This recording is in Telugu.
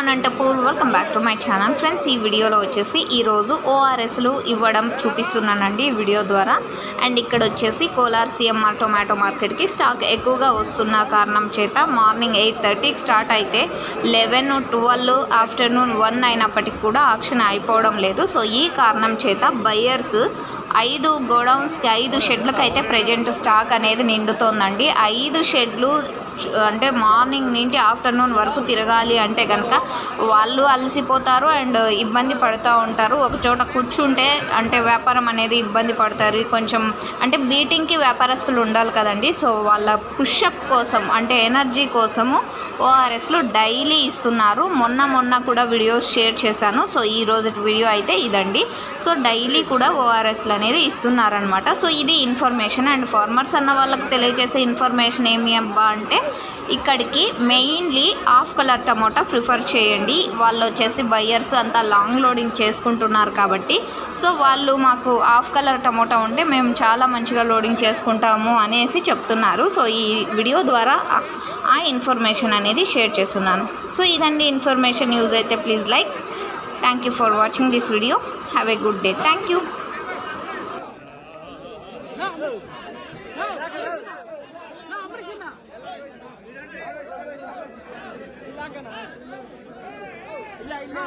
Anantapur. Welcome back to my channel friends ఈ వీడియోలో వచ్చేసి ఈరోజు ఓఆర్ఎస్లు ఇవ్వడం చూపిస్తున్నానండి ఈ వీడియో ద్వారా. అండ్ ఇక్కడ వచ్చేసి కోలార్ సిఎంఆర్ టొమాటో మార్కెట్కి స్టాక్ ఎక్కువగా వస్తున్న కారణం చేత మార్నింగ్ ఎయిట్ థర్టీకి స్టార్ట్ అయితే లెవెన్ ట్వెల్వ్ ఆఫ్టర్నూన్ వన్ అయినప్పటికి కూడా ఆక్షన్ అయిపోవడం లేదు. సో ఈ కారణం చేత బయ్యర్స్ ఐదు గోడౌన్స్కి ఐదు షెడ్లకు అయితే ప్రజెంట్ స్టాక్ అనేది నిండుతోందండి. ఐదు షెడ్లు అంటే మార్నింగ్ నుండి ఆఫ్టర్నూన్ వరకు తిరగాలి అంటే కనుక వాళ్ళు అలసిపోతారు అండ్ ఇబ్బంది పడుతూ ఉంటారు. ఒక చోట కూర్చుంటే అంటే వ్యాపారం అనేది ఇబ్బంది పడతారు. కొంచెం అంటే బీటింగ్కి వ్యాపారస్తులు ఉండాలి కదండి. సో వాళ్ళ పుషప్ కోసం అంటే ఎనర్జీ కోసము ఓఆర్ఎస్లు డైలీ ఇస్తున్నారు. మొన్న మొన్న కూడా వీడియోస్ షేర్ చేశాను. సో ఈ రోజు వీడియో అయితే ఇదండి. సో డైలీ కూడా ఓఆర్ఎస్లు అనేది ఇస్తున్నారనమాట సో ఇది ఇన్ఫర్మేషన్. అండ్ ఫార్మర్స్ అన్న వాళ్ళకు తెలియజేసే ఇన్ఫర్మేషన్ ఏమి అబ్బా అంటే ఇక్కడికి mainly half colour tomato prefer చేయండి. వాళ్ళు వచ్చేసి బయ్యర్స్ అంతా లాంగ్ లోడింగ్ చేసుకుంటున్నారు కాబట్టి. సో వాళ్ళు మాకు హాఫ్ కలర్ టమోటా ఉంటే మేము చాలా మంచిగా లోడింగ్ చేసుకుంటాము అనేసి చెప్తున్నారు. సో ఈ వీడియో ద్వారా ఆ- ఆ ఇన్ఫర్మేషన్ అనేది షేర్ చేస్తున్నాను. సో ఇదండి ఇన్ఫర్మేషన్ యూజ్ అయితే please like. Thank you for watching this video. Have a good day. Thank you. ಇಲ್ಲ ಇಲ್ಲ